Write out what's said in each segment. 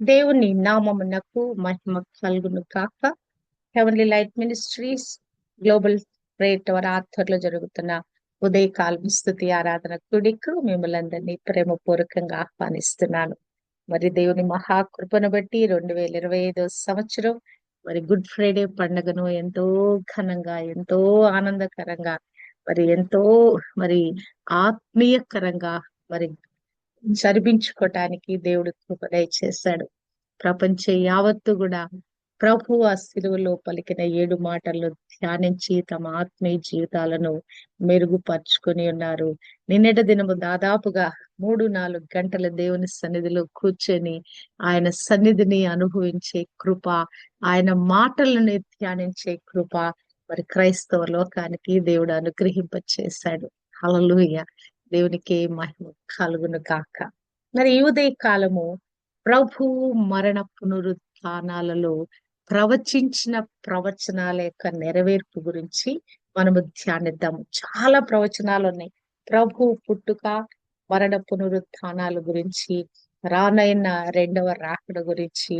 దేవుని నామమునకు మహిమ కలుగును కాక Heavenly Light Ministries Global Prayer Tower ఆధ్వర్యంలో జరుగుతున్న ఉదయకాల స్థుతి ఆరాధన కుడికు మిమ్మల్ని ప్రేమపూర్వకంగా ఆహ్వానిస్తున్నాను. మరి దేవుని మహాకృపను బట్టి రెండు వేల ఇరవై ఐదో సంవత్సరం మరి గుడ్ ఫ్రైడే పండుగను ఎంతో ఘనంగా ఎంతో ఆనందకరంగా మరి ఎంతో మరి ఆత్మీయకరంగా మరి జరిపించుకోవటానికి దేవుడు కృప దయచేశాడు ప్రపంచ యావత్తు కూడా ప్రభు ఆ శిలువలో పలికిన ఏడు మాటల్లో ధ్యానించి తమ ఆత్మీయ జీవితాలను మెరుగుపరుచుకొని ఉన్నారు. నిన్నటి దినము దాదాపుగా మూడు నాలుగు గంటల దేవుని సన్నిధిలో కూర్చొని ఆయన సన్నిధిని అనుభవించే కృప ఆయన మాటలను ధ్యానించే కృప మరి క్రైస్తవ లోకానికి దేవుడు అనుగ్రహింప చేశాడు హలలుయ దేవునికి మహిమ కలుగును కాక మరి ఈ ఉదయ కాలము ప్రభు మరణ పునరుత్నాలలో ప్రవచించిన ప్రవచనాల యొక్క నెరవేర్పు గురించి మనము ధ్యానిద్దాము. చాలా ప్రవచనాలు ఉన్నాయి. ప్రభు పుట్టుక మరణ పునరుత్నాల గురించి రానైన రెండవ రాకడ గురించి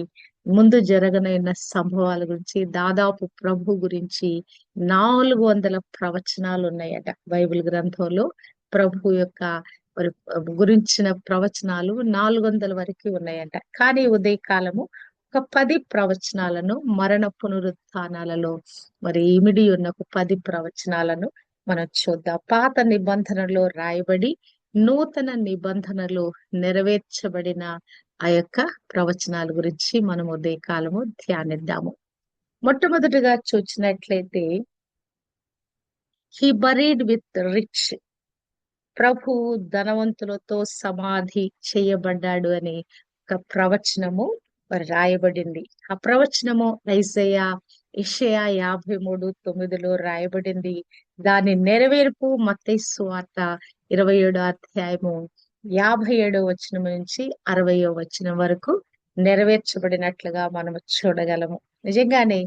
ముందు జరగనైన సంభవాల గురించి దాదాపు ప్రభు గురించి నాలుగు వందల ప్రవచనాలు ఉన్నాయట బైబిల్ గ్రంథంలో. ప్రభు యొక్క మరి గురించిన ప్రవచనాలు నాలుగు వందల వరకు ఉన్నాయంట. కానీ ఉదయకాలము ఒక పది ప్రవచనాలను మరణ పునరుత్నాలలో మరి ఇమిడి ఉన్న ఒక పది ప్రవచనాలను మనం చూద్దాం. పాత నిబంధనలో రాయబడి నూతన నిబంధనలు నెరవేర్చబడిన ఆ యొక్క ప్రవచనాల గురించి మనం ఉదయకాలము ధ్యానిద్దాము. మొట్టమొదటిగా చూసినట్లయితే హీ బరీడ్ విత్ రిచ్ ప్రభు ధనవంతులతో సమాధి చేయబడ్డాడు అనే ఒక ప్రవచనము మరి రాయబడింది. ఆ ప్రవచనము ఐసయ ఇషయా యాభై మూడు తొమ్మిదిలో రాయబడింది. దాని నెరవేర్పు మత్తై వార్త ఇరవై ఏడో అధ్యాయము యాభై ఏడో వచనం నుంచి అరవయో వచనం వరకు నెరవేర్చబడినట్లుగా మనం చూడగలము. నిజంగానే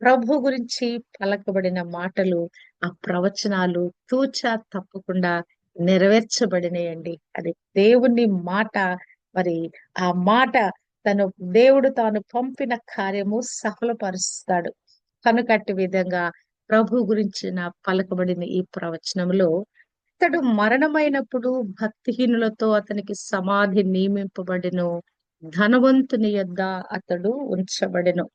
ప్రభు గురించి పలకబడిన మాటలు ఆ ప్రవచనాలు తూచా తప్పకుండా నెరవేర్చబడినాయండి. అది దేవుని మాట. మరి ఆ మాట తను దేవుడు తాను పంపిన కార్యము సఫలపరుస్తాడు. కనుకట్టి విధంగా ప్రభు గురించిన పలకబడిన ఈ ప్రవచనంలో అతడు మరణమైనప్పుడు భక్తిహీనులతో అతనికి సమాధి నియమింపబడిను. ధనవంతుని యొద్ద అతడు ఉంచబడిను.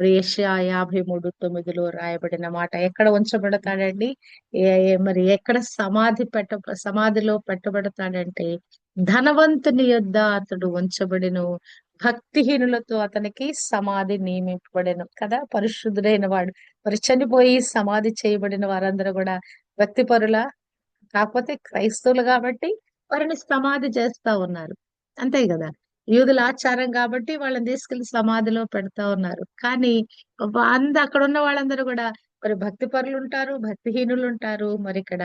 రేషియా యాభై మూడు తొమ్మిదిలో రాయబడిన మాట ఎక్కడ ఉంచబడతాడండి? మరి ఎక్కడ సమాధి పెట్ట సమాధిలో పెట్టబడతాడంటే ధనవంతుని యొద్ద అతడు ఉంచబడిను. భక్తిహీనులతో అతనికి సమాధి నియమింపబడను. కదా? పరిశుద్ధుడైన వాడు. మరి చనిపోయి సమాధి చేయబడిన వారందరూ కూడా భక్తిపరుల? కాకపోతే క్రైస్తవులు కాబట్టి వారిని సమాధి చేస్తా ఉన్నారు. అంతే కదా? యూదుల ఆచారం కాబట్టి వాళ్ళని తీసుకెళ్ళి సమాధిలో పెడతా ఉన్నారు. కానీ అంద అక్కడ ఉన్న వాళ్ళందరూ కూడా మరి భక్తి పరులు ఉంటారు భక్తిహీనులు ఉంటారు మరి ఇక్కడ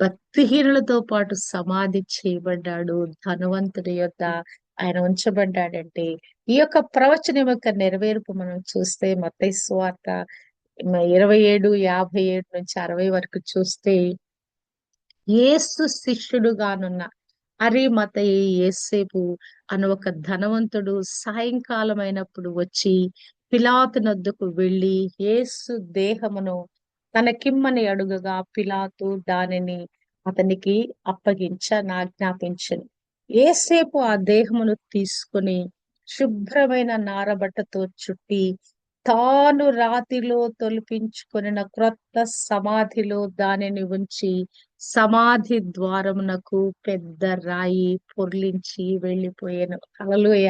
భక్తిహీనులతో పాటు సమాధి చేయబడ్డాడు ధనవంతుడి యొక్క ఆయన ఉంచబడ్డాడంటే ఈ యొక్క ప్రవచనం యొక్క నెరవేర్పు మనం చూస్తే మత స్వార్త ఇరవై ఏడు యాభై ఏడు నుంచి అరవై వరకు చూస్తే ఏసు శిష్యుడుగానున్న అరిమత ఏసేపు అని ఒక ధనవంతుడు సాయంకాలం అయినప్పుడు వచ్చి పిలాతు నద్దుకు వెళ్ళి ఏసు దేహమును తనకిమ్మని అడుగగా పిలాతు దానిని అతనికి అప్పగించ నాజ్ఞాపించను. ఏసేపు ఆ దేహమును తీసుకుని శుభ్రమైన నారబట్టతో చుట్టి తాను రాతిలో తొలిపించుకొనిన క్రొత్త సమాధిలో దానిని ఉంచి సమాధి ద్వారమునకు పెద్ద రాయి పొర్లించి వెళ్ళిపోయాను. అలలోయ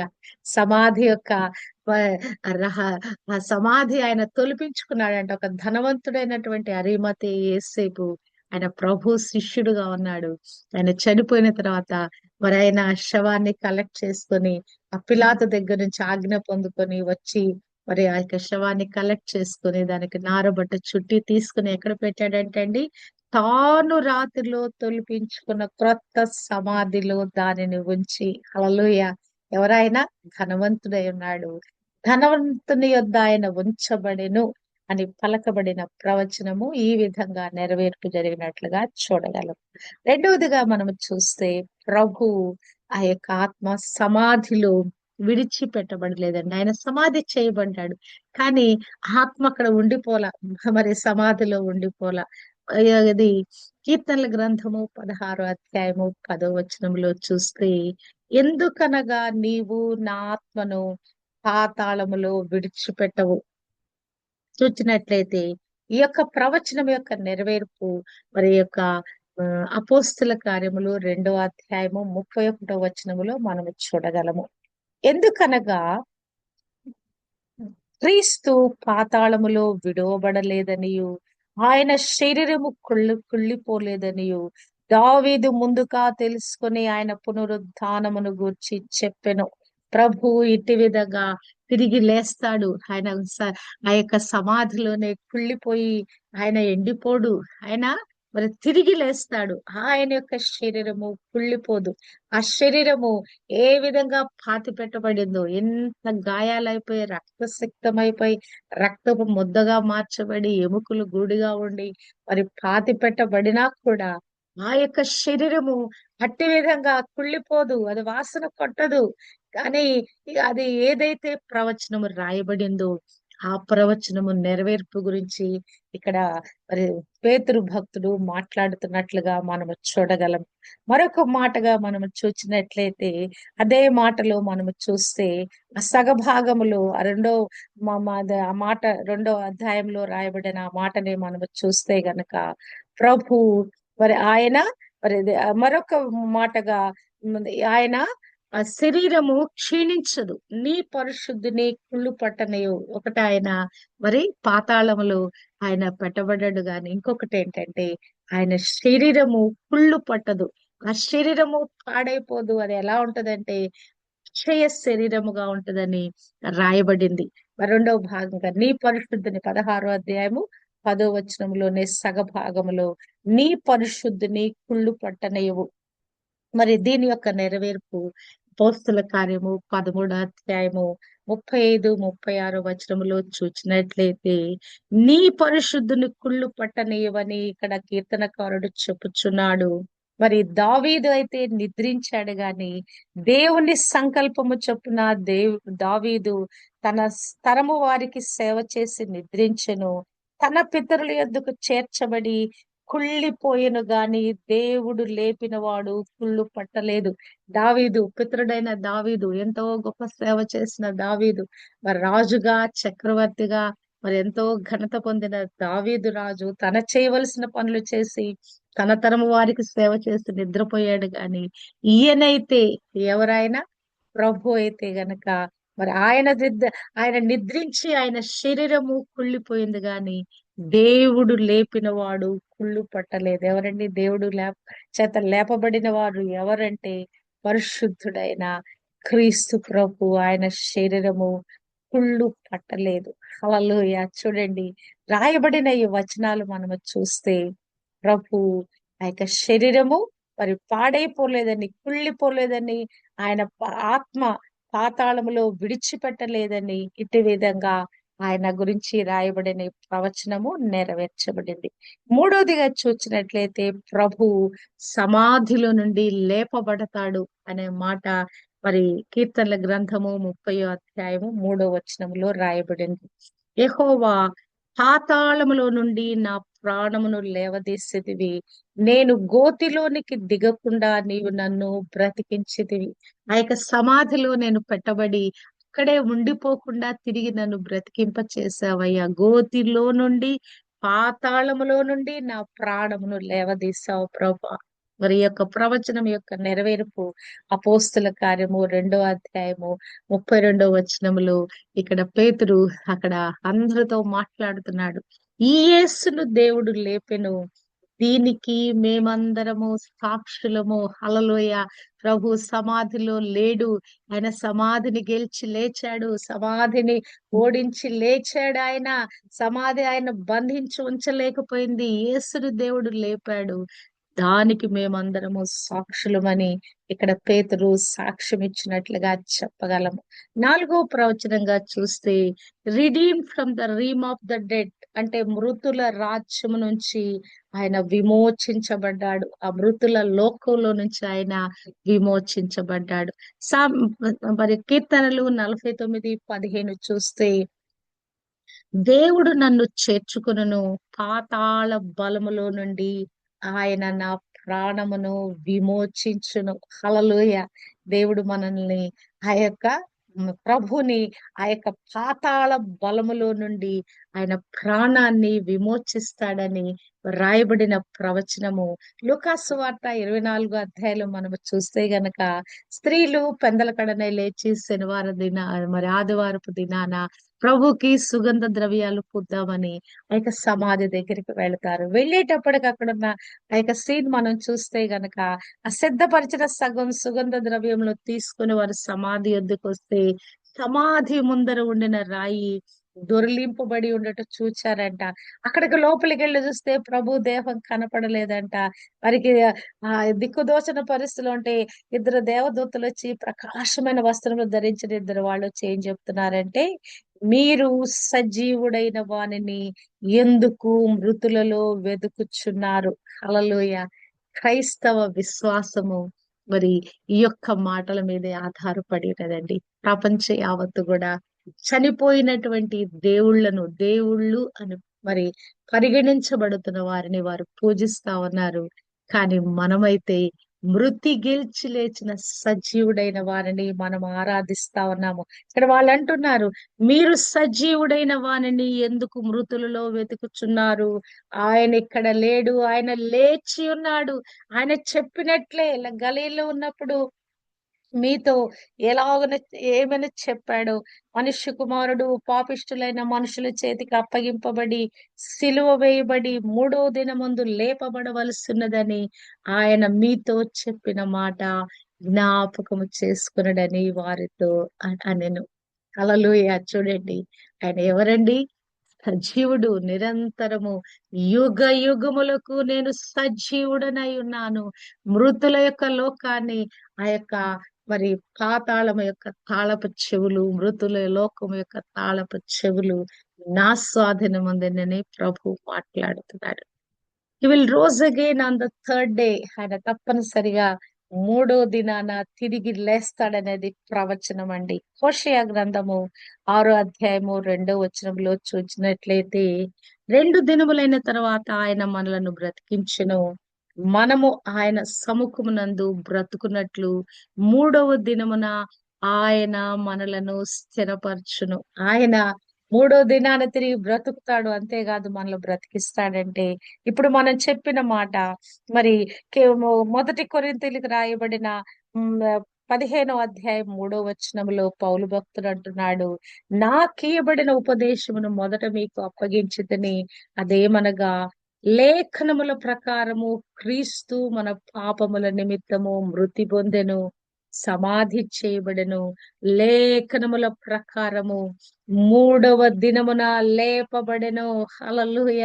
సమాధి యొక్క రహ సమాధి ఆయన తొలిపించుకున్నాడంట. ఒక ధనవంతుడైనటువంటి అరిమతే ఏసేపు ఆయన ప్రభు శిష్యుడుగా ఉన్నాడు. ఆయన చనిపోయిన తర్వాత మరి ఆయన శవాన్ని కలెక్ట్ చేసుకొని ఆ పిలాత దగ్గర నుంచి ఆజ్ఞ పొందుకొని వచ్చి మరి ఆ యొక్క శవాన్ని కలెక్ట్ చేసుకుని దానికి నారబట్ట చుట్టి తీసుకుని ఎక్కడ పెట్టాడంటే అండి తాను రాత్రిలో తొలిపించుకున్న క్రొత్త సమాధిలో దానిని ఉంచి అలలోయ ఎవరైనా ధనవంతుడై ఉన్నాడు. ధనవంతుని యొద్ ఆయన ఉంచబడిను అని పలకబడిన ప్రవచనము ఈ విధంగా నెరవేర్పు జరిగినట్లుగా చూడగలం. రెండవదిగా మనం చూస్తే ప్రభు ఆ యొక్క ఆత్మ సమాధిలో విడిచిపెట్టబడలేదండి. ఆయన సమాధి చేయబడ్డాడు. కానీ ఆత్మ అక్కడ ఉండిపోలా. మరి సమాధిలో ఉండిపోలా. అది కీర్తనల గ్రంథము పదహారో అధ్యాయము పదో వచనంలో చూస్తే ఎందుకనగా నీవు నా ఆత్మను పాతాళములో విడిచిపెట్టవు? చూచినట్లయితే ఈ యొక్క ప్రవచనం యొక్క నెరవేర్పు మరి యొక్క అపోస్తుల కార్యములు రెండో అధ్యాయము ముప్పై ఒకటో వచనములో మనము చూడగలము. ఎందుకనగా క్రీస్తు పాతాళములో విడవబడలేదనియు ఆయన శరీరము కుళ్ళి కుళ్ళిపోలేదనియు దావీదు ముందుగా తెలుసుకొని ఆయన పునరుద్ధానమును గూర్చి చెప్పెను. ప్రభు ఇట్టి విధంగా తిరిగి లేస్తాడు. ఆయన ఆ యొక్క సమాధిలోనే కుళ్ళిపోయి ఆయన ఎండిపోడు. ఆయన మరి తిరిగి లేస్తాడు. ఆయన యొక్క శరీరము కుళ్ళిపోదు. ఆ శరీరము ఏ విధంగా పాతి పెట్టబడిందో ఎంత గాయాలైపోయి రక్తసిక్తమైపోయి రక్తపు ముద్దగా మార్చబడి ఎముకలు గూడిగా ఉండి మరి పాతి పెట్టబడినా కూడా ఆ యొక్క శరీరము అట్టి విధంగా కుళ్ళిపోదు అది వాసన కొట్టదు. కానీ అది ఏదైతే ప్రవచనము రాయబడిందో ఆ ప్రవచనము నెరవేర్పు గురించి ఇక్కడ మరి పేతురు భక్తుడు మాట్లాడుతున్నట్లుగా మనము చూడగలం. మరొక మాటగా మనము చూసినట్లయితే అదే మాటలో మనము చూస్తే ఆ సగభాగములో ఆ రెండో ఆ మాట రెండో అధ్యాయంలో రాయబడిన ఆ మాటని మనము చూస్తే గనక ప్రభు మరి ఆయన మరి మరొక మాటగా ఆయన ఆ శరీరము క్షీణించదు. నీ పరిశుద్ధిని కుళ్ళు పట్టనయు ఒకటి ఆయన మరి పాతాళములో ఆయన పెట్టబడ్డాడు గాని ఇంకొకటి ఏంటంటే ఆయన శరీరము కుళ్ళు పట్టదు. ఆ శరీరము పాడైపోదు. అది ఎలా ఉంటదంటే అక్షయ శరీరముగా ఉంటదని రాయబడింది. రెండవ భాగంగా నీ పరిశుద్ధిని పదహారో అధ్యాయము పదో వచనంలోనే సగ భాగములో నీ పరిశుద్ధిని కుళ్ళు పట్టనయవు మరి దీని యొక్క నెరవేర్పు పోస్తుల కార్యము పదమూడో అధ్యాయము ముప్పై ఐదు ముప్పై ఆరు వచనములో చూచినట్లయితే నీ పరిశుద్ధుని కుళ్ళు పట్టనీయవని ఇక్కడ కీర్తనకారుడు చెప్పుచున్నాడు. మరి దావీదు అయితే నిద్రించాడు గాని దేవుని సంకల్పము చొప్పున దేవు దావీదు తన తరము వారికి సేవ చేసి నిద్రించెను. తన పితరుల యొద్దకు చేర్చబడి కుళ్ళిపోయెను గాని దేవుడు లేపిన వాడు కుళ్ళు పట్టలేదు. దావీదు పితరుడైన దావీదు ఎంతో గొప్ప సేవ చేసిన దావీదు మరి రాజుగా చక్రవర్తిగా మరి ఎంతో ఘనత పొందిన దావీదు రాజు తన చేయవలసిన పనులు చేసి తన తరము వారికి సేవ చేసి నిద్రపోయాడు గాని ఈయనైతే ఎవరైనా? ప్రభు అయితే గనక. మరి ఆయన ఆయన నిద్రించి ఆయన శరీరము కుళ్ళిపోయింది గాని దేవుడు లేపిన వాడు కుళ్ళు పట్టలేదు. ఎవరండి? దేవుడు లేప చేత లేపబడిన వారు ఎవరంటే పరిశుద్ధుడైన క్రీస్తు ప్రభు. ఆయన శరీరము కుళ్ళు పట్టలేదు. అలలోయ చూడండి రాయబడిన ఈ వచనాలు మనము చూస్తే ప్రభు ఆ యొక్క శరీరము మరి పాడైపోలేదని కుళ్ళిపోలేదని ఆయన ఆత్మ పాతాళములో విడిచిపెట్టలేదని ఇటు విధంగా ఆయన గురించి రాయబడిన ప్రవచనము నెరవేర్చబడింది. మూడోదిగా చూసినట్లయితే ప్రభు సమాధిలో నుండి లేపబడతాడు అనే మాట మరి కీర్తనల గ్రంథము ముప్పై అధ్యాయము మూడో వచనములో రాయబడింది. యహోవా పాతాళములో నుండి నా ప్రాణమును లేవదీసేదివి నేను గోతిలోనికి దిగకుండా నీవు నన్ను బ్రతికించేదివి ఆ యొక్క సమాధిలో నేను పెట్టబడి అక్కడే ఉండిపోకుండా తిరిగి నన్ను బ్రతికింప చేసావయ్యా గోతిలో నుండి పాతాళములో నుండి నా ప్రాణమును లేవదీసావు ప్రభా. మరి యొక్క ప్రవచనం యొక్క నెరవేర్పు అపోస్తుల కార్యము రెండో అధ్యాయము ముప్పై రెండో వచనములు ఇక్కడ పేతురు అక్కడ అందరితో మాట్లాడుతున్నాడు. ఈ యేసును దేవుడు లేపెను దీనికి మేమందరము సాక్షులము. హలలోయ ప్రభు సమాధిలో లేడు. ఆయన సమాధిని గెలిచి లేచాడు. సమాధిని ఓడించి లేచాడు ఆయన. సమాధి ఆయన బంధించి ఉంచలేకపోయింది. ఏసుడు దేవుడు లేపాడు. దానికి మేమందరము సాక్షులమని ఇక్కడ పేతురు సాక్ష్యం ఇచ్చినట్లుగా చెప్పగలము. నాలుగో ప్రవచనంగా చూస్తే redeem from the realm of the dead అంటే మృతుల రాజ్యం నుంచి ఆయన విమోచించబడ్డాడు. ఆ మృతుల లోకంలో నుంచి ఆయన విమోచించబడ్డాడు. సా మరి కీర్తనలు నలభై తొమ్మిది పదిహేను చూస్తే దేవుడు నన్ను చేర్చుకును పాతాళ బలములో నుండి ఆయన నా ప్రాణమును విమోచించును. హలలోయ దేవుడు మనల్ని ఆ యొక్క ప్రభుని ఆ యొక్క పాతాళ బలములో నుండి ఆయన ప్రాణాన్ని విమోచిస్తాడని రాయబడిన ప్రవచనము. లుకాసు వార్త ఇరవై నాలుగు అధ్యాయులు మనము చూస్తే గనక స్త్రీలు పెందల కడనే లేచి శనివారం దిన మరి ఆదివారపు దినాన ప్రభుకి సుగంధ ద్రవ్యాలు పుద్దామని ఆ యొక్క సమాధి దగ్గరికి వెళ్తారు. వెళ్ళేటప్పటికి అక్కడ ఉన్న ఆ యొక్క సీన్ మనం చూస్తే గనక ఆ సిద్ధపరిచిన సగం సుగంధ ద్రవ్యంలో తీసుకుని వారు సమాధి ఎద్దుకు వస్తే సమాధి ముందర ఉండిన రాయి దొరిలింపబడి ఉండటం చూచారంట. అక్కడికి లోపలికి వెళ్ళి చూస్తే ప్రభు దేహం కనపడలేదంట. వారికి ఆ దిక్కుదోచన పరిస్థితులు అంటే ఇద్దరు దేవదూతలు వచ్చి ప్రకాశమైన వస్త్రములు ధరించిన ఇద్దరు వాళ్ళు వచ్చి ఏం చెప్తున్నారంటే మీరు సజీవుడైన వానిని ఎందుకు మృతులలో వెతుకుచున్నారు? కలలోయ క్రైస్తవ విశ్వాసము మరి ఈ యొక్క మాటల మీదే ఆధారపడినదండి. ప్రపంచ యావత్తు కూడా చనిపోయినటువంటి దేవుళ్ళను దేవుళ్ళు అని మరి పరిగణించబడుతున్న వారిని వారు పూజిస్తా ఉన్నారు. కానీ మనమైతే మృతి గెలిచి లేచిన సజీవుడైన వారిని మనం ఆరాధిస్తా ఉన్నాము. ఇక్కడ వాళ్ళు అంటున్నారు మీరు సజీవుడైన వారిని ఎందుకు మృతులలో వెతుకుచున్నారు? ఆయన ఇక్కడ లేడు ఆయన లేచి ఉన్నాడు. ఆయన చెప్పినట్లే గలీలో ఉన్నప్పుడు మీతో ఎలాగన ఏమని చెప్పాడు? మనుష్య కుమారుడు పాపిష్టులైన మనుషుల చేతికి అప్పగింపబడి సిలువ వేయబడి మూడో దినమందు లేపబడవలసినదని ఆయన మీతో చెప్పిన మాట జ్ఞాపకము చేసుకున్నాడని వారితో అనెను. అలలుయ చూడండి ఆయన ఎవరండి? సజీవుడు నిరంతరము యుగ యుగములకు నేను సజీవుడనై ఉన్నాను. మృతుల యొక్క లోకాన్ని ఆ యొక్క మరి పాతాళం యొక్క తాళపు చెవులు మృతుల లోకం యొక్క తాళపు చెవులు నా స్వాధీనం ఉందని ప్రభు మాట్లాడుతున్నాడు. You will rose again on the third day ఆయన తప్పనిసరిగా మూడో దినాన తిరిగి లేస్తాడనేది ప్రవచనం అండి. హోషయ గ్రంథము ఆరో అధ్యాయము రెండో వచనంలో చూసినట్లయితే రెండు దినములైన తర్వాత ఆయన మనలను బ్రతికించను. మనము ఆయన సముఖమునందు బ్రతుకున్నట్లు మూడవ దినమున ఆయన మనలను స్థిరపరచును. ఆయన మూడో దినాన తిరిగి బ్రతుకుతాడు అంతేకాదు మనలో బ్రతికిస్తాడంటే. ఇప్పుడు మనం చెప్పిన మాట మరి మొదటి కొరింతలకు రాయబడిన పదిహేనో అధ్యాయం మూడో వచనంలో పౌలు భక్తుడు అంటున్నాడు నాకీయబడిన ఉపదేశమును మొదట మీకు అప్పగించితని అదేమనగా లేఖనముల ప్రకారము క్రీస్తు మన పాపముల నిమిత్తము మృతి పొందెను సమాధి చేయబడెను. లేఖనముల ప్రకారము మూడవ దినమున లేపబడెను. హలలుయ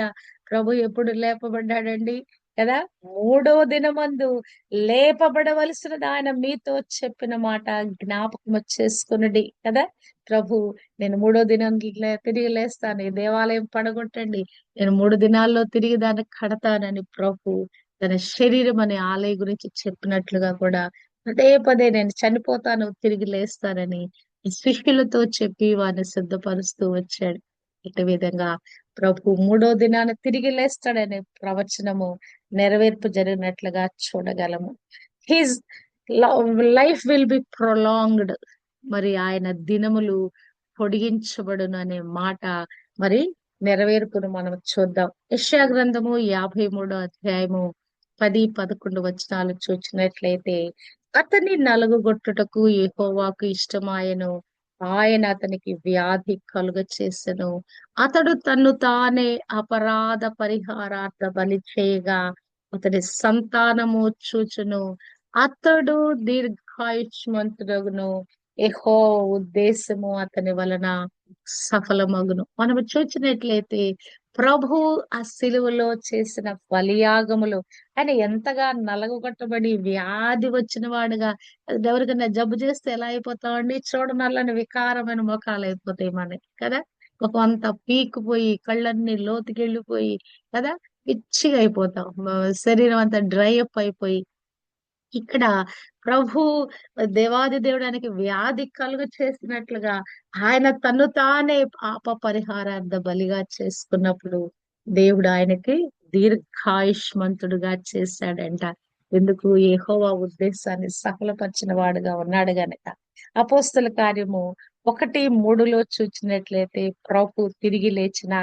ప్రభు ఎప్పుడు లేపబడ్డాడండి? కదా? మూడవ దినమందు లేపబడవలసినది ఆయన మీతో చెప్పిన మాట జ్ఞాపకం చేసుకునడి కదా? ప్రభు నేను మూడో దినం తిరిగి లేస్తాను. ఈ దేవాలయం పడగొట్టండి. నేను మూడు దినాల్లో తిరిగి దాన్ని కడతానని ప్రభు తన శరీరం అనే ఆలయ గురించి చెప్పినట్లుగా కూడా పదే పదే నేను చనిపోతాను తిరిగి లేస్తానని శిష్యులతో చెప్పి వారిని సిద్ధపరుస్తూ వచ్చాడు. ఇటు విధంగా ప్రభు మూడో దినాన తిరిగి లేస్తాడనే ప్రవచనము నెరవేర్పు జరిగినట్లుగా చూడగలము. His life will be prolonged మరి ఆయన దినములు పొడిగించబడును అనే మాట మరి నెరవేర్పును మనం చూద్దాం. యశా గ్రంథము యాభై మూడో అధ్యాయము పది పదకొండు వచనాలు చూచినట్లయితే అతని నలుగుగొట్టుటకు ఏహోవాకు ఇష్టమాయను. ఆయన అతనికి వ్యాధి కలుగ చేసెను అతడు తన్ను తానే అపరాధ పరిహారార్థ బలి చేయగా అతని సంతానము చూచును. అతడు దీర్ఘాయుష్మంతుడగును. ఎహో ఉద్దేశము అతని వలన సఫలమగును. మనం చూచినట్లయితే ప్రభు ఆ సిలువలో చేసిన బలియాగములు. ఆయన ఎంతగా నలగొట్టబడి వ్యాధి వచ్చిన వాడుగా. ఎవరికైనా జబ్బు చేస్తే ఎలా అయిపోతామండి? చూడ నల్లని వికారమైన ముఖాలు అయిపోతాయి మనకి కదా? ఒక అంత పీక్కుపోయి కళ్ళన్నీ లోతుకెళ్ళిపోయి కదా? పిచ్చిగా అయిపోతాం. శరీరం అంతా డ్రై అప్ అయిపోయి ఇక్కడ ప్రభు దేవాది దేవుడానికి వ్యాధి కలుగు చేసినట్లుగా ఆయన తను తానే పాప పరిహారార్థ బలిగా చేసుకున్నప్పుడు దేవుడు ఆయనకి దీర్ఘాయుష్మంతుడుగా చేశాడంట. ఎందుకు? ఏహోవా ఉద్దేశాన్ని సఫలపరిచిన వాడుగా ఉన్నాడు గనక. అపోస్తుల కార్యము ఒకటి మూడులో చూచినట్లయితే ప్రభు తిరిగి లేచిన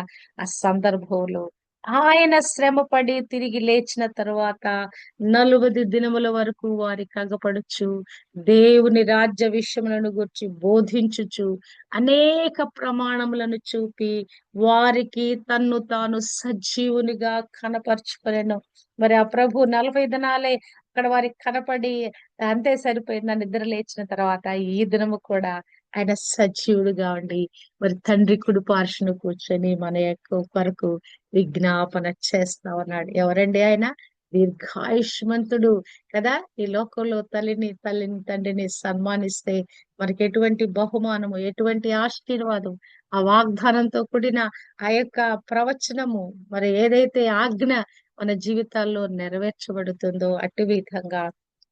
ఆ సందర్భంలో ఆయన శ్రమపడి తిరిగి లేచిన తరువాత నలుగుది దినముల వరకు వారి కగపడుచు దేవుని రాజ్య విషయములను గురించి బోధించుచు అనేక ప్రమాణములను చూపి వారికి తన్ను తాను సజీవునిగా కనపరుచుకొనెను. మరి ఆ ప్రభు నలభై దినాలే అక్కడ వారికి కనపడి అంతే సరిపోయింది నిద్ర లేచిన తర్వాత ఈ దినము కూడా ఆయన సజీవుడుగా ఉండి మరి తండ్రి కుడి పార్శ్వను కూర్చొని మన యొక్క కొరకు విజ్ఞాపన చేస్తా ఉన్నాడు. ఎవరండి ఆయన? దీర్ఘాయుష్మంతుడు కదా? ఈ లోకంలో తల్లిని తల్లిని తండ్రిని సన్మానిస్తే మనకి ఎటువంటి బహుమానము ఎటువంటి ఆశీర్వాదం ఆ వాగ్దానంతో కూడిన ఆ యొక్క ప్రవచనము మరి ఏదైతే ఆజ్ఞ మన జీవితాల్లో నెరవేర్చబడుతుందో అటు విధంగా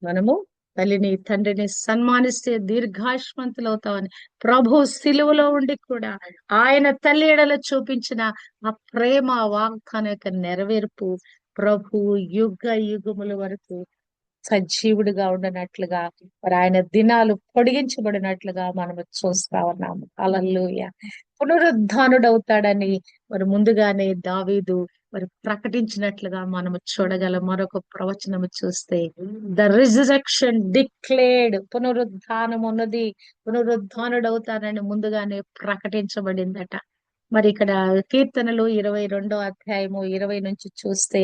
మనము తల్లిని తండ్రిని సన్మానిస్తే దీర్ఘాశ్వంతులు అవుతామని ప్రభు సిలువలో ఉండి కూడా ఆయన తల్లి ఎడలో చూపించిన ఆ ప్రేమ ఆ వాగ్దానం యొక్క నెరవేర్పు ప్రభు యుగ యుగముల వరకు సజీవుడిగా ఉండనట్లుగా మరి ఆయన దినాలు పొడిగించబడినట్లుగా మనము చూస్తా ఉన్నాము. అలల్లుయ పునరుద్ధానుడవుతాడని మరి ముందుగానే దావీదు మరి ప్రకటించినట్లుగా మనము చూడగలం. మరొక ప్రవచనము చూస్తే ద రిజరక్షన్ డిక్లేర్డ్ పునరుద్ధానం ఉన్నది. పునరుద్ధానుడవుతానని ముందుగానే ప్రకటించబడిందట. మరి ఇక్కడ కీర్తనలు ఇరవై రెండో అధ్యాయము ఇరవై నుంచి చూస్తే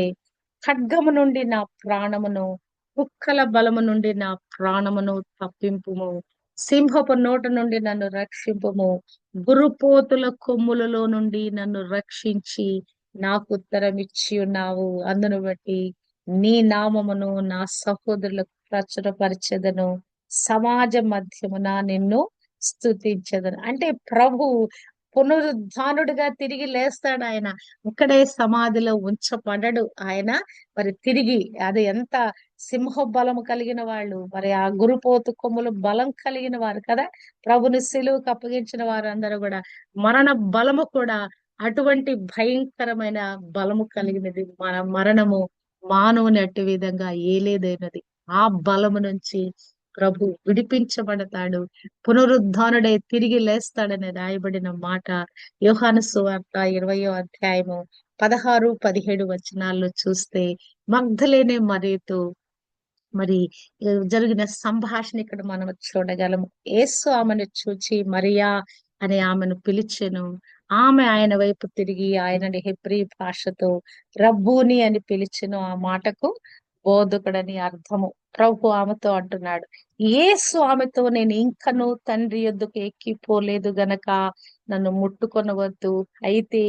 ఖడ్గము నుండి నా ప్రాణమును కుక్కల బలము నుండి నా ప్రాణమును తప్పింపుము. సింహపు నోట నుండి నన్ను రక్షింపము. గురుపోతుల కొమ్ములలో నుండి నన్ను రక్షించి నాకు ఉత్తరం ఇచ్చి ఉన్నావు అందును బట్టి నీ నామమును నా సహోదరులకు ప్రచురపరిచెదను. సమాజ మధ్యమున నిన్ను స్థుతించదను అంటే ప్రభు పునరుద్ధానుడిగా తిరిగి లేస్తాడు ఆయన. ఇక్కడే సమాధిలో ఉంచబడడు ఆయన. మరి తిరిగి అది ఎంత సింహ బలము కలిగిన వాళ్ళు. మరి ఆ గురుపోతు కొమ్ములు బలం కలిగిన వారు కదా. ప్రభుని సిలువుకు అప్పగించిన వారు అందరూ కూడా. మరణ బలము కూడా అటువంటి భయంకరమైన బలము కలిగినది మన మరణము మానవుని అట్టి విధంగా ఏలేదైనది. ఆ బలము నుంచి ప్రభు విడిపించబడతాడు. పునరుద్ధానుడై తిరిగి లేస్తాడని రాయబడిన మాట యోహాను సువార్త ఇరవయో అధ్యాయము పదహారు పదిహేడు వచనాల్లో చూస్తే మగ్ధలేనే మరియతో మరి జరిగిన సంభాషణ ఇక్కడ మనం చూడగలము. ఏసు ఆమెను చూచి మరియా అని ఆమెను పిలిచెను. ఆమె ఆయన వైపు తిరిగి ఆయనని హెబ్రి భాషతో రబ్బూని అని పిలిచిన ఆ మాటకు బోధకుడని అర్థము. ప్రభు ఆమెతో అంటున్నాడు ఏ ఆమెతో నేను ఇంకను తండ్రి యొద్దకు ఎక్కిపోలేదు గనక నన్ను ముట్టుకొనవద్దు. అయితే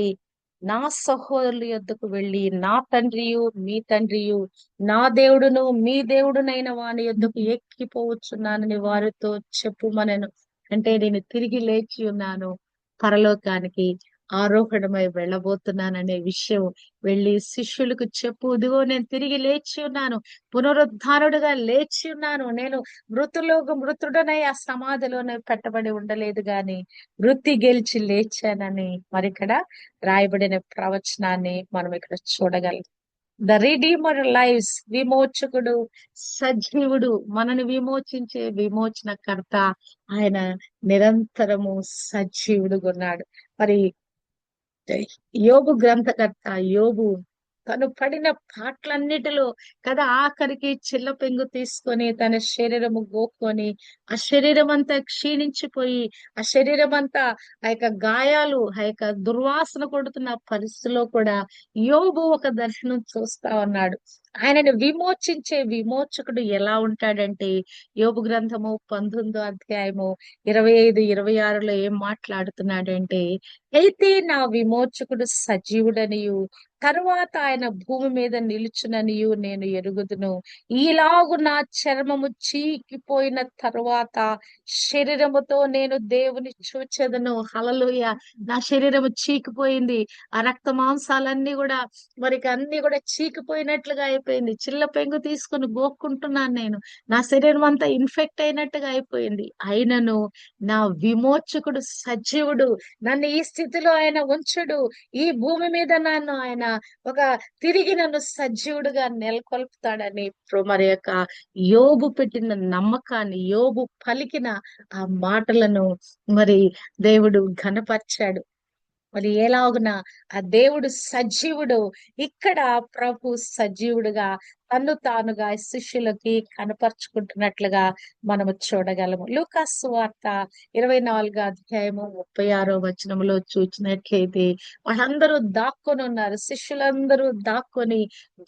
నా సహోదరుల యొద్దకు వెళ్ళి నా తండ్రియు మీ తండ్రియు నా దేవుడును మీ దేవుడునైన వాని యొద్దకు ఎక్కిపోవచ్చున్నానని వారితో చెప్పుమనను. అంటే నేను తిరిగి లేచి ఉన్నాను. పరలోకానికి ఆరోహణమై వెళ్ళబోతున్నాననే విషయం వెళ్ళి శిష్యులకు చెప్పు. ఇదిగో నేను తిరిగి లేచి ఉన్నాను. పునరుద్ధారుడుగా లేచి ఉన్నాను. నేను మృతులోకి మృతుడనై ఆ సమాధిలోనే పెట్టబడి ఉండలేదు గాని వృత్తి గెలిచి లేచానని మరి ఇక్కడ రాయబడిన ప్రవచనాన్ని మనం ఇక్కడ చూడగలం. ద రిడీమర్ లైవ్స్ విమోచకుడు. సజీవుడు మనని విమోచించే విమోచన కర్త ఆయన నిరంతరము సజీవుడుగా ఉన్నాడు. మరి యోగు గ్రంథకర్త యోగు తను పడిన పాటలన్నిటిలో కదా ఆఖరికి చిల్ల పెంగు తీసుకొని తన శరీరము గోక్కొని ఆ శరీరం అంతా క్షీణించిపోయి ఆ శరీరం అంతా ఆ యొక్క గాయాలు ఆ యొక్క దుర్వాసన కొడుతున్న పరిస్థితిలో కూడా యోబు ఒక దర్శనం చూస్తా ఉన్నాడు. ఆయనను విమోచించే విమోచకుడు ఎలా ఉంటాడంటే యోగు గ్రంథము పంతొమ్మిదో అధ్యాయము ఇరవై ఐదు ఇరవై ఆరులో ఏం మాట్లాడుతున్నాడంటే అయితే నా విమోచకుడు సజీవుడనియు తరువాత ఆయన భూమి మీద నిలుచుననియు నేను ఎరుగుదును. ఈలాగు నా చర్మము చీకిపోయిన తరువాత శరీరముతో నేను దేవుని చూచెదను. హలలుయ నా శరీరము చీకిపోయింది. ఆ రక్త మాంసాలన్నీ కూడా మరికి అన్ని కూడా చీకిపోయినట్లుగా అయిపోయింది. చిల్ల పెంగు తీసుకుని గోక్కుంటున్నాను నేను. నా శరీరం అంతా ఇన్ఫెక్ట్ అయినట్టుగా అయిపోయింది. అయినను నా విమోచకుడు సజీవుడు. నన్ను ఈ స్థితిలో ఆయన ఉంచుడు. ఈ భూమి మీద నన్ను ఆయన ఒక తిరిగి నన్ను సజీవుడుగా నెలకొల్పుతాడని మరి యొక్క యోగు పెట్టిన నమ్మకాన్ని యోగు పలికిన ఆ మాటలను మరి దేవుడు ఘనపరిచాడు. మరి ఎలాగున? ఆ దేవుడు సజీవుడు. ఇక్కడ ప్రభు సజీవుడుగా తన్ను తానుగా శిష్యులకి కనపరుచుకుంటున్నట్లుగా మనము చూడగలము. లూకాస్ వార్త ఇరవై నాలుగు అధ్యాయము ముప్పై ఆరో వచనంలో చూచినట్లయితే వాళ్ళందరూ దాక్కొని ఉన్నారు శిష్యులందరూ దాక్కొని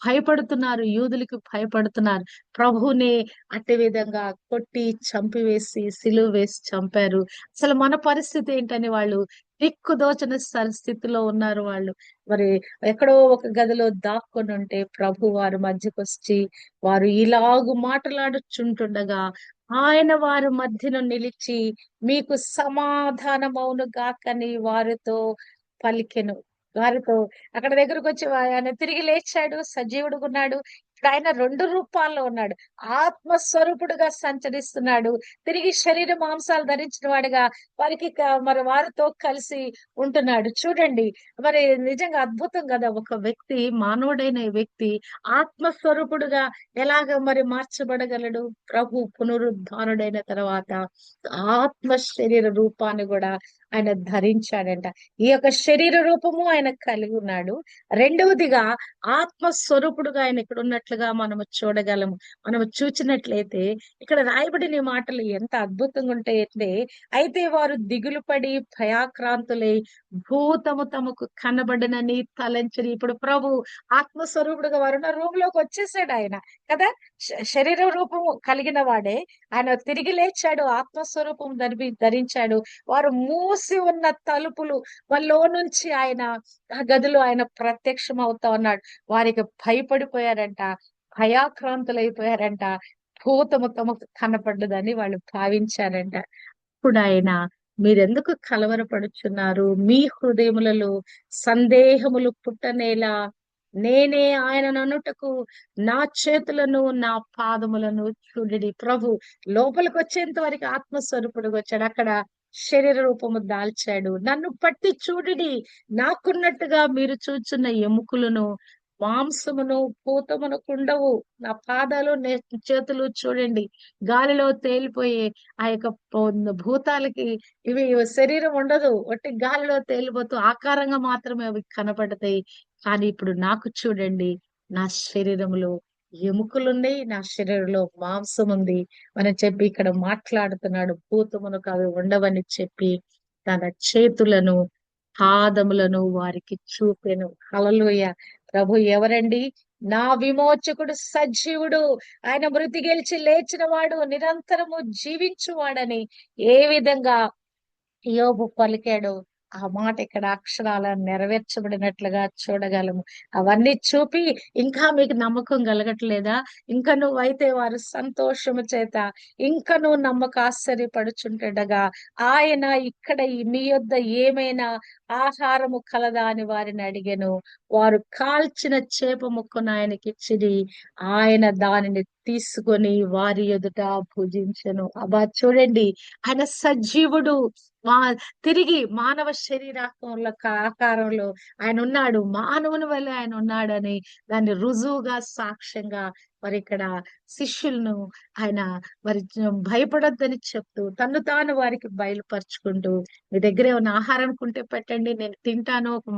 భయపడుతున్నారు. యూదులకి భయపడుతున్నారు. ప్రభుని అట్టి విధంగా కొట్టి చంపివేసి సిలువ వేసి చంపారు. అసలు మన పరిస్థితి ఏంటని వాళ్ళు దిక్కుదోచన స్థితిలో ఉన్నారు వాళ్ళు. మరి ఎక్కడో ఒక గదిలో దాక్కొని ఉంటే ప్రభు వారు మధ్యకు వచ్చి వారు ఇలాగు మాట్లాడుచుంటుండగా ఆయన వారి మధ్యను నిలిచి మీకు సమాధానమవును గాకని వారితో పలికెను. వారితో అక్కడ దగ్గరకు వచ్చి ఆయన తిరిగి లేచాడు సజీవుడుగున్నాడు. ఇప్పుడు ఆయన రెండు రూపాల్లో ఉన్నాడు. ఆత్మస్వరూపుడుగా సంచరిస్తున్నాడు. తిరిగి శరీర మాంసాలు ధరించిన వాడిగా వారికి మరి వారితో కలిసి ఉంటున్నాడు. చూడండి మరి నిజంగా అద్భుతం కదా. ఒక వ్యక్తి మానవుడైన వ్యక్తి ఆత్మస్వరూపుడుగా ఎలాగ మరి మార్చబడగలడు? ప్రభు పునరుద్ధానుడైన తర్వాత ఆత్మ శరీర రూపాన్ని కూడా ఆయన ధరించాడంట. ఈ యొక్క శరీర రూపము ఆయన కలిగి ఉన్నాడు. రెండవదిగా ఆత్మ స్వరూపుడుగా ఆయన ఇక్కడ ఉన్నట్టు ఉన్నట్లుగా మనము చూడగలము. మనము చూచినట్లయితే ఇక్కడ రాయబడిన మాటలు ఎంత అద్భుతంగా ఉంటాయంటే అయితే వారు దిగులు పడి భయాక్రాంతులై భూతము తమకు కనబడనని తలంచని ఇప్పుడు ప్రభు ఆత్మస్వరూపుడుగా వారు రూమ్లోకి వచ్చేసాడు ఆయన కదా? శరీర రూపము కలిగిన వాడే. ఆయన తిరిగి లేచాడు ఆత్మస్వరూపం ధరి ధరించాడు. వారు మూసి ఉన్న తలుపులు వాళ్ళలో నుంచి ఆయన ఆ గదిలో ఆయన ప్రత్యక్షం అవుతా ఉన్నాడు. వారికి భయపడిపోయారంట. భయాక్రాంతులైపోయారంట. భూతము తమకు కనపడ్డదని వాళ్ళు భావించారంట. ఇప్పుడు ఆయన మీరెందుకు కలవరపడుచున్నారు? మీ హృదయములలో సందేహములు పుట్టనేలా నేనే ఆయన నన్నుటకు నా చేతులను నా పాదములను చూడడి. ప్రభు లోపలికి వచ్చేంత వరకు ఆత్మస్వరూపుడుగా వచ్చాడు. అక్కడ శరీర రూపము దాల్చాడు. నన్ను పట్టి చూడడి. నాకున్నట్టుగా మీరు చూచున్న ఎముకలను మాంసమును పూతమునకు ఉండవు నా పాదాలు నే- చేతులు చూడండి. గాలిలో తేలిపోయే ఆ యొక్క భూతాలకి ఇవి శరీరం ఉండదు. ఒట్టి గాలిలో తేలిపోతూ ఆకారంగా మాత్రమే అవి కనపడతాయి. కానీ ఇప్పుడు నాకు చూడండి నా శరీరంలో ఎముకలున్నాయి. నా శరీరంలో మాంసం ఉంది. అని చెప్పి ఇక్కడ మాట్లాడుతున్నాడు. భూతమునకు అవి ఉండవని చెప్పి తన చేతులను పాదములను వారికి చూపెను. హలలోయ ప్రభు ఎవరండి? నా విమోచకుడు సజీవుడు. ఆయన మృతి గెలిచి లేచిన వాడు నిరంతరము జీవించువాడని ఏ విధంగా యోబు పలికాడు? ఆ మాట ఇక్కడ అక్షరాల నెరవేర్చబడినట్లుగా చూడగలము. అవన్నీ చూపి ఇంకా మీకు నమ్మకం కలగట్లేదా? ఇంకా నువ్వైతే వారు సంతోషము చేత ఇంకా నువ్వు నమ్మక ఆశ్చర్యపడుచుంటుండగా ఆయన ఇక్కడ మీ యొద్ద ఏమైనా ఆహారము కలదా అని వారిని అడిగాను. వారు కాల్చిన చేప ముక్కను ఆయనకి ఇచ్చిరి. ఆయన దానిని తీసుకొని వారి ఎదుట భుజించను అబ్బా చూడండి. ఆయన సజీవుడు. మా తిరిగి మానవ శరీరాకంలో ఆకారంలో ఆయన ఉన్నాడు మానవుని వల్ల ఆయన ఉన్నాడని దాన్ని రుజువుగా సాక్ష్యంగా మరి ఇక్కడ శిష్యులను ఆయన మరి భయపడొద్దని చెప్తూ తను తాను వారికి బయలుపరుచుకుంటూ మీ దగ్గర ఏమైనా ఆహారం అనుకుంటే పెట్టండి నేను తింటాను ఒక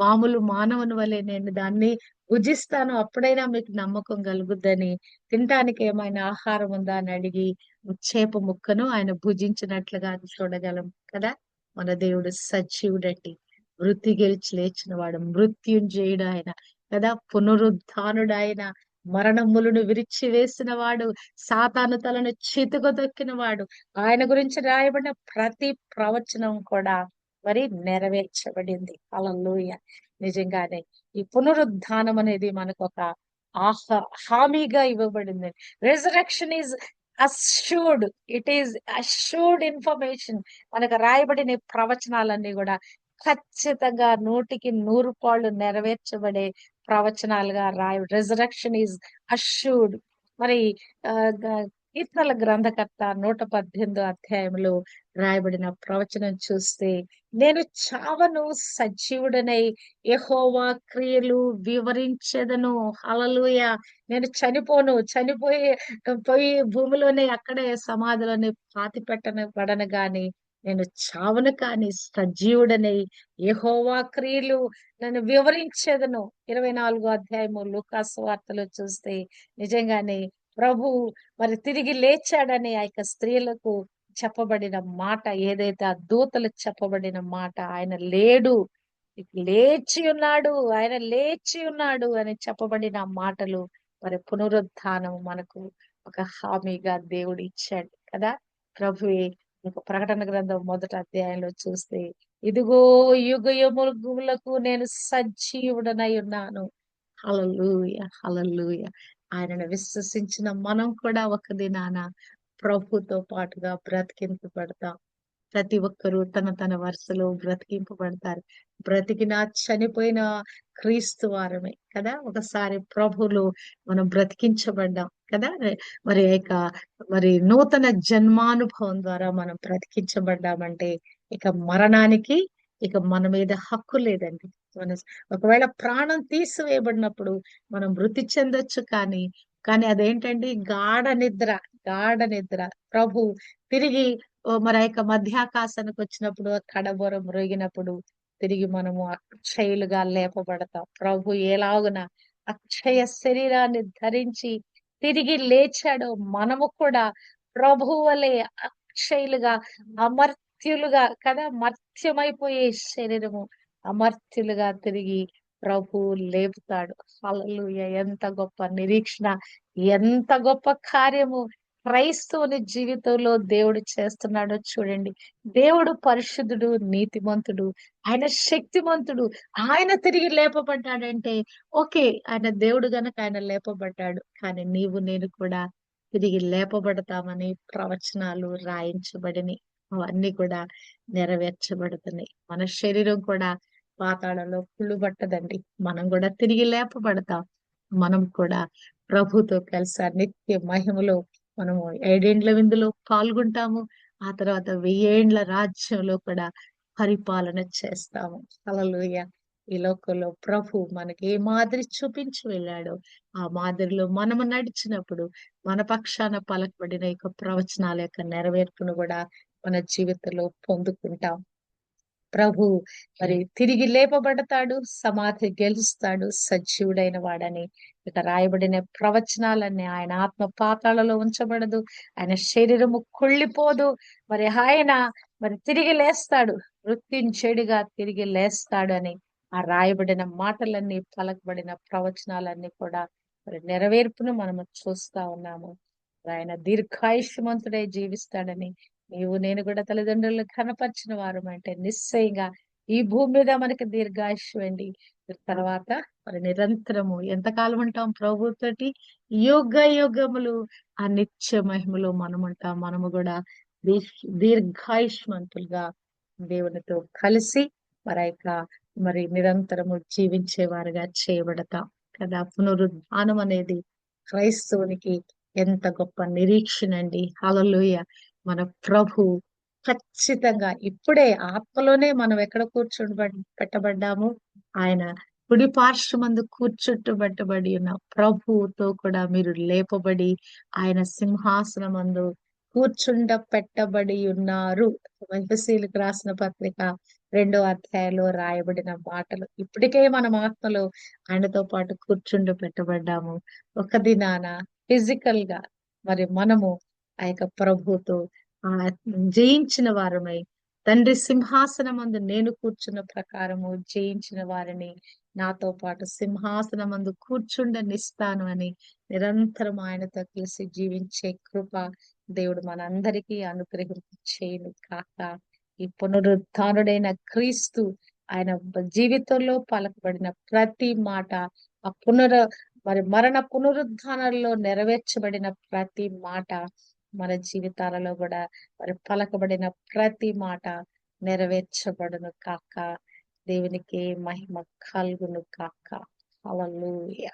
మామూలు మానవుని వల్లే నేను దాన్ని భుజిస్తాను అప్పుడైనా మీకు నమ్మకం కలుగుద్దని తినటానికి ఏమైనా ఆహారం ఉందా అని అడిగి చేప ముక్కను ఆయన భుజించినట్లుగా చూడగలం కదా? మన దేవుడు సజీవుడండి. వృత్తి గెలిచి లేచిన వాడు మృత్యుంజయుడు ఆయన కదా? పునరుద్ధానుడు ఆయన మరణములను విరిచి వేసిన వాడు సాతాను తలను చితుకదొక్కిన వాడు ఆయన గురించి రాయబడిన ప్రతి ప్రవచనం కూడా మరి నెరవేర్చబడింది. హల్లెలూయా. నిజంగానే ఈ పునరుద్ధానం అనేది మనకు ఒక ఆహ హామీగా ఇవ్వబడింది. Resurrection is assured it is assured information మనకు రాయబడిన ప్రవచనాలన్నీ కూడా ఖచ్చితంగా నూటికి నూరు పాళ్ళు నెరవేర్చబడే ప్రవచనాలుగా రాయ రిజరక్షన్ ఈజ్ అష్యూర్డ్ మరి ఆ, కీర్తనల గ్రంథకర్త నూట పద్దెనిమిదో అధ్యాయంలో రాయబడిన ప్రవచనం చూస్తే నేను చావను సజీవుడనై యహోవా క్రియలు వివరించేదను. హల్లెలూయ! నేను చనిపోను. చనిపోయి పోయి భూమిలోనే అక్కడే సమాధిలోనే పాతి పెట్టనబడను గాని నేను చావను కాని సజీవుడనై యహోవా క్రియలు నన్ను వివరించేదను. ఇరవై నాలుగో అధ్యాయము లూకాసు వార్తలో చూస్తే నిజంగానే ప్రభు మరి తిరిగి లేచాడని ఆ యొక్క స్త్రీలకు చెప్పబడిన మాట ఏదైతే ఆ దూతలు చెప్పబడిన మాట ఆయన లేడు లేచి ఉన్నాడు ఆయన లేచి ఉన్నాడు అని చెప్పబడిన మాటలు మరి పునరుద్ధానం మనకు ఒక హామీగా దేవుడు ఇచ్చాడు కదా. ప్రభువే ఇంకా ప్రకటన గ్రంథం మొదటి అధ్యాయంలో చూస్తే ఇదిగో యుగ యుగములకు నేను సజీవుడనై ఉన్నాను. హలలుయ హలలుయ ఆయనను విశ్వసించిన మనం కూడా ఒక దినాన ప్రభుతో పాటుగా బ్రతికింపబడతాం. ప్రతి ఒక్కరూ తన తన వరుసలో బ్రతికింపబడతారు. బ్రతికినా చనిపోయిన క్రీస్తు వారమే కదా? ఒకసారి ప్రభులు మనం బ్రతికించబడ్డాం కదా? మరి ఇక మరి నూతన జన్మానుభవం ద్వారా మనం బ్రతికించబడ్డామంటే ఇక మరణానికి ఇక మన మీద హక్కు లేదండి. మన ఒకవేళ ప్రాణం తీసివేయబడినప్పుడు మనం మృతి చెందొచ్చు కానీ కానీ అదేంటండి? గాఢ నిద్ర గాఢ నిద్ర. ప్రభు తిరిగి మరి యొక్క మధ్యాకాశానికి వచ్చినప్పుడు కడబొర మ్రోగినప్పుడు తిరిగి మనము అక్షయులుగా లేపబడతాం. ప్రభు ఎలాగున అక్షయ శరీరాన్ని ధరించి తిరిగి లేచాడో మనము కూడా ప్రభువలే అక్షయులుగా అమర్ మర్త్యులుగా కదా మర్త్యమైపోయే శరీరము. అమర్త్యులుగా తిరిగి ప్రభు లేపుతాడు. హల్లెలూయా! ఎంత గొప్ప నిరీక్షణ ఎంత గొప్ప కార్యము క్రైస్తవుని జీవితంలో దేవుడు చేస్తున్నాడో చూడండి. దేవుడు పరిశుద్ధుడు నీతిమంతుడు ఆయన శక్తిమంతుడు. ఆయన తిరిగి లేపబడ్డాడంటే ఓకే ఆయన దేవుడు గనక ఆయన లేపబడ్డాడు. కానీ నీవు నేను కూడా తిరిగి లేపబడతామని ప్రవచనాలు రాయించబడినాయి. అవన్నీ కూడా నెరవేర్చబడుతున్నాయి. మన శరీరం కూడా పాతాళంలో కుళ్ళు పట్టదండి మనం కూడా తిరిగి లేపబడతాం. మనం కూడా ప్రభుతో కలిసి నిత్య మహిమలో మనము ఏడేండ్ల విందులో పాల్గొంటాము. ఆ తర్వాత వెయ్యేండ్ల రాజ్యంలో కూడా పరిపాలన చేస్తాము. అలలోయ ఈ లోకంలో ప్రభు మనకి ఏ మాదిరి చూపించి వెళ్ళాడో ఆ మాదిరిలో మనము నడిచినప్పుడు మన పక్షాన పలకబడిన యొక్క ప్రవచనాల యొక్క నెరవేర్పును కూడా మన జీవితంలో పొందుకుంటాం. ప్రభు మరి తిరిగి లేపబడతాడు సమాధి గెలుస్తాడు సజీవుడైన వాడని ఇక రాయబడిన ప్రవచనాలన్నీ ఆయన ఆత్మ పాతాలలో ఉంచబడదు ఆయన శరీరము కుళ్ళిపోదు. మరి ఆయన మరి తిరిగి లేస్తాడు వృత్తించెడిగా తిరిగి లేస్తాడు అని ఆ రాయబడిన మాటలన్నీ పలకబడిన ప్రవచనాలన్నీ కూడా మరి నెరవేర్పును మనము చూస్తా ఉన్నాము. ఆయన దీర్ఘాయుష్మంతుడై జీవిస్తాడని నీవు నేను కూడా తల్లిదండ్రులు కనపరిచిన వారు అంటే నిశ్చయంగా ఈ భూమి మీద మనకి దీర్ఘాయుష్యం అండి. తర్వాత మరి నిరంతరము ఎంతకాలం ఉంటాం ప్రభుతోటి యుగ యుగములు ఆ నిత్య మహిమలో మనం ఉంటాం. మనము కూడా దీర్ఘాయుష్మంతులుగా దేవునితో కలిసి మరి యొక్క మరి నిరంతరము జీవించే వారుగా చేయబడతాం కదా. పునరుద్ధానం అనేది క్రైస్తవునికి ఎంత గొప్ప నిరీక్షణ అండి. హల్లెలూయా. మన ప్రభు ఖచ్చితంగా ఇప్పుడే ఆత్మలోనే మనం ఎక్కడ కూర్చుని పెట్టబడ్డాము ఆయన కుడి పార్శ్వమందు కూర్చుట్టుబట్టబడి ఉన్న ప్రభువుతో కూడా మీరు లేపబడి ఆయన సింహాసనమందు కూర్చుండ పెట్టబడి ఉన్నారు. ఎఫెసీలకు రాసిన పత్రిక రెండో అధ్యాయంలో రాయబడిన మాటలు. ఇప్పటికే మనం ఆత్మలో ఆయనతో పాటు కూర్చుండి పెట్టబడ్డాము. ఒక దినాన ఫిజికల్గా మరి మనము ఆ యొక్క ప్రభుతో ఆ జయించిన వారమై తండ్రి సింహాసనమందు నేను కూర్చున్న ప్రకారము జయించిన వారిని నాతో పాటు సింహాసనమందు కూర్చుండనిస్తాను అని నిరంతరం ఆయనతో కలిసి జీవించే కృప దేవుడు మనందరికీ అనుగ్రహించేను కాక ఈ పునరుద్ధానుడైన క్రీస్తు ఆయన జీవితంలో పలకబడిన ప్రతి మాట ఆ పునర మరి మరణ పునరుద్ధానంలో నెరవేర్చబడిన ప్రతి మాట మన జీవితాలలో కూడా మరి పలకబడిన ప్రతి మాట నెరవేర్చబడును కాక. దేవునికి మహిమ కలుగును కాక. అలలుయ